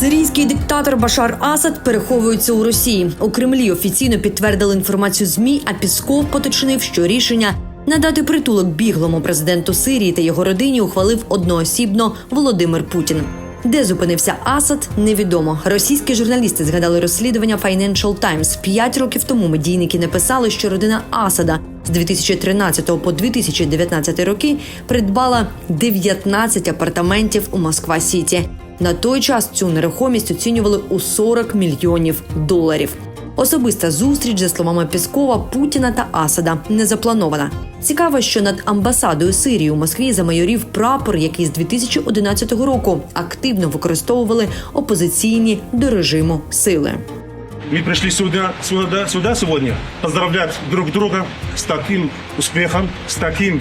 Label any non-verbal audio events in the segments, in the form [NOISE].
Сирійський диктатор Башар Асад переховується у Росії. У Кремлі офіційно підтвердили інформацію ЗМІ, а Пісков поточнив, що рішення надати притулок біглому президенту Сирії та його родині ухвалив одноосібно Володимир Путін. Де зупинився Асад, невідомо. Російські журналісти згадали розслідування Financial Times. П'ять років тому медійники написали, що родина Асада з 2013 по 2019 роки придбала 19 апартаментів у Москва Сіті. На той час цю нерухомість оцінювали у 40 мільйонів доларів. Особиста зустріч, за словами Піскова, Путіна та Асада не запланована. Цікаво, що над амбасадою Сирії у Москві замайорів прапор, який з 2011 року активно використовували опозиційні до режиму сили. Мы пришли сюда, сюда, сюда сегодня поздравлять друг друга с таким успехом, с таким,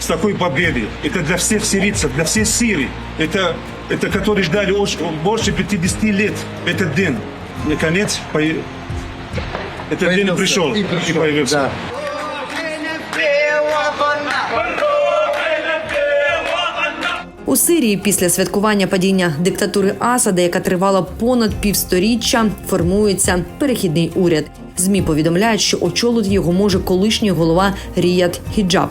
с такой победой. Это для всех сирийцев, для всей Сирии. Это, это которые ждали очень- больше 50 лет. Этот день, наконец, по- этот день пришел и появился. Да. У Сирії після святкування падіння диктатури Асада, яка тривала понад півсторіччя, формується перехідний уряд. Змі повідомляють, що очолити його може колишній голова Ріяд Хіджаб.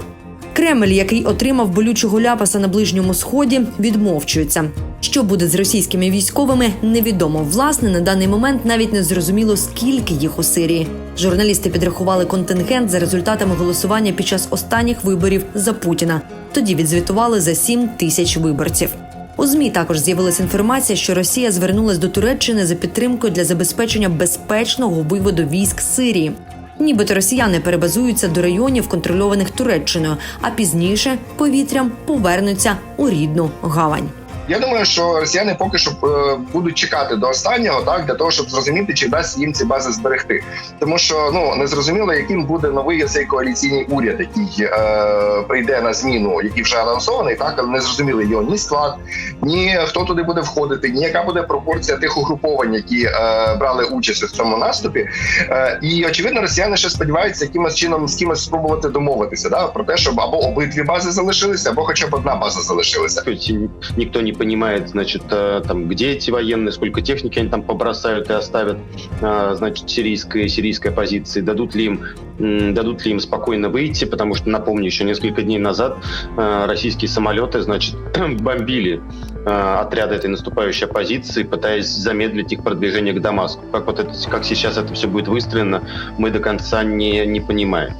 Кремль, який отримав болючого ляпаса на ближньому сході, відмовчується. Що буде з російськими військовими, невідомо. Власне, на даний момент навіть не зрозуміло, скільки їх у Сирії. Журналісти підрахували контингент за результатами голосування під час останніх виборів за Путіна. Тоді відзвітували за 7 тисяч виборців. У змі також з'явилася інформація, що Росія звернулась до Туреччини за підтримкою для забезпечення безпечного виводу військ Сирії. Нібито росіяни перебазуються до районів, контрольованих Туреччиною, а пізніше повітрям повернуться у рідну гавань. Я думаю, що росіяни поки що е, будуть чекати до останнього, так для того, щоб зрозуміти, чи вдасться їм ці бази зберегти. Тому що ну не зрозуміло, яким буде новий цей коаліційний уряд, який е, прийде на зміну, який вже анонсований, так але не зрозуміло його ні склад, ні хто туди буде входити, ні яка буде пропорція тих угруповань, які е, брали участь у цьому наступі. Е, і очевидно, росіяни ще сподіваються якимось чином з кимось спробувати домовитися, да, про те, щоб або обидві бази залишилися, або хоча б одна база залишилася. То есть никто не понимает, значит, э, там, где эти военные, сколько техники они там побросают и оставят, э, значит, сирийской, сирийской оппозиции, дадут ли им м, дадут ли им спокойно выйти, потому что, напомню, еще несколько дней назад э, российские самолеты, значит, [CLEARS THROAT] бомбили э, отряды этой наступающей оппозиции, пытаясь замедлить их продвижение к Дамаску. Как вот это, как сейчас это все будет выстроено, мы до конца не, не понимаем.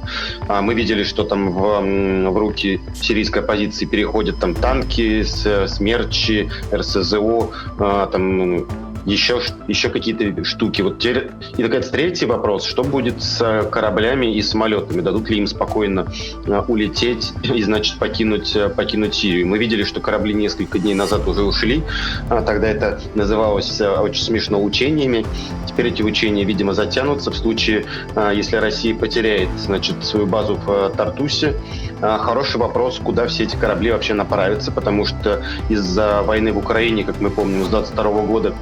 А Мы видели, что там в, в руки сирийской оппозиции переходят там танки, смерчи, РСЗО, а, там ну, еще, еще какие-то штуки. Вот теперь, и наконец, третий вопрос. Что будет с кораблями и самолетами? Дадут ли им спокойно э, улететь и, значит, покинуть, э, покинуть Сирию? Мы видели, что корабли несколько дней назад уже ушли. А, Тогда это называлось э, очень смешно учениями. Теперь эти учения, видимо, затянутся в случае, если Россия потеряет, значит, свою базу в Тартусе. А, Хороший вопрос, куда все эти корабли вообще направятся, потому что из-за войны в Украине, как мы помним, с 22 года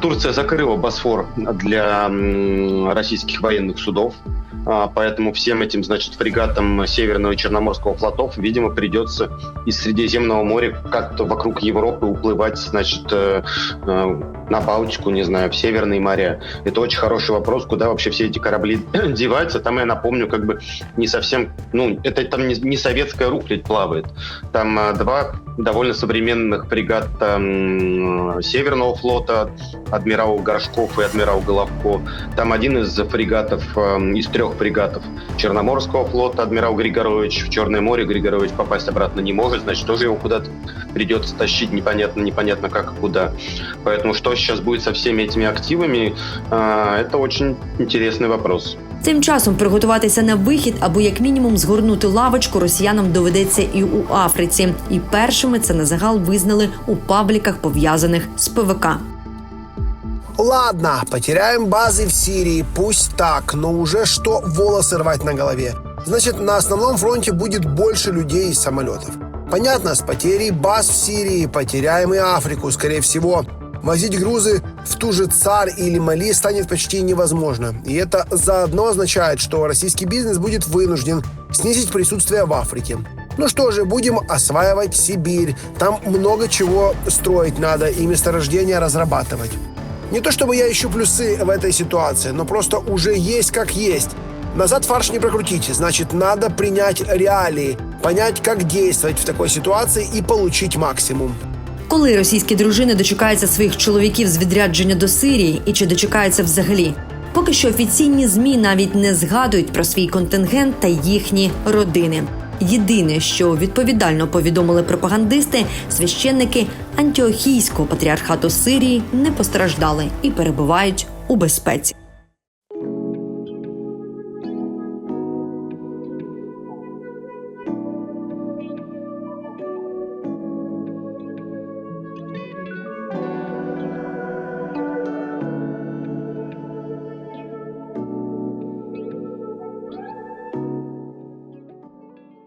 Турция закрыла Босфор для российских военных судов. А, Поэтому всем этим, значит, фрегатам Северного и Черноморского флотов, видимо, придется из Средиземного моря как-то вокруг Европы уплывать, значит, э, э, на Балтику, не знаю, в Северные моря. Это очень хороший вопрос, куда вообще все эти корабли [CLEARS THROAT] деваются. Там, я напомню, как бы не совсем, ну, это там не, не советская рухлядь плавает. Там э, два довольно современных фрегата Северного флота, адмирал Горшков и адмирал Головко. Там один из фрегатов, из трех фрегатов Черноморского флота, адмирал Григорович в Черное море. Григорович попасть обратно не может, значит, тоже его куда-то придется тащить непонятно, непонятно как и куда. Поэтому что сейчас будет со всеми этими активами, э, это очень интересный вопрос. Тим часом приготуватися на вихід або як мінімум згорнути лавочку росіянам доведеться і у Африці. І першими це на загал визнали у пабліках пов'язаних з ПВК. Ладно, потеряем базы в Сирии, пусть так, но уже что волосы рвать на голове. Значит, на основном фронте будет больше людей и самолетов. Понятно, с потерей баз в Сирии потеряем и Африку, скорее всего. Возить грузы в ту же ЦАР или Мали станет почти невозможно. И это заодно означает, что российский бизнес будет вынужден снизить присутствие в Африке. Ну что же, будем осваивать Сибирь. Там много чего строить надо и месторождения разрабатывать. Не то чтобы я ищу плюсы в этой ситуации, но просто уже есть как есть. Назад фарш не прокрутить, значит, надо принять реалии, понять, как действовать в такой ситуации и получить максимум. Коли російські дружини дочекаються своїх чоловіків з відрядження до Сирії і чи дочекаються взагалі? Поки що офіційні змі навіть не згадують про свій контингент та їхні родини. Єдине, що відповідально повідомили пропагандисти, священники антіохійського патріархату Сирії не постраждали і перебувають у безпеці.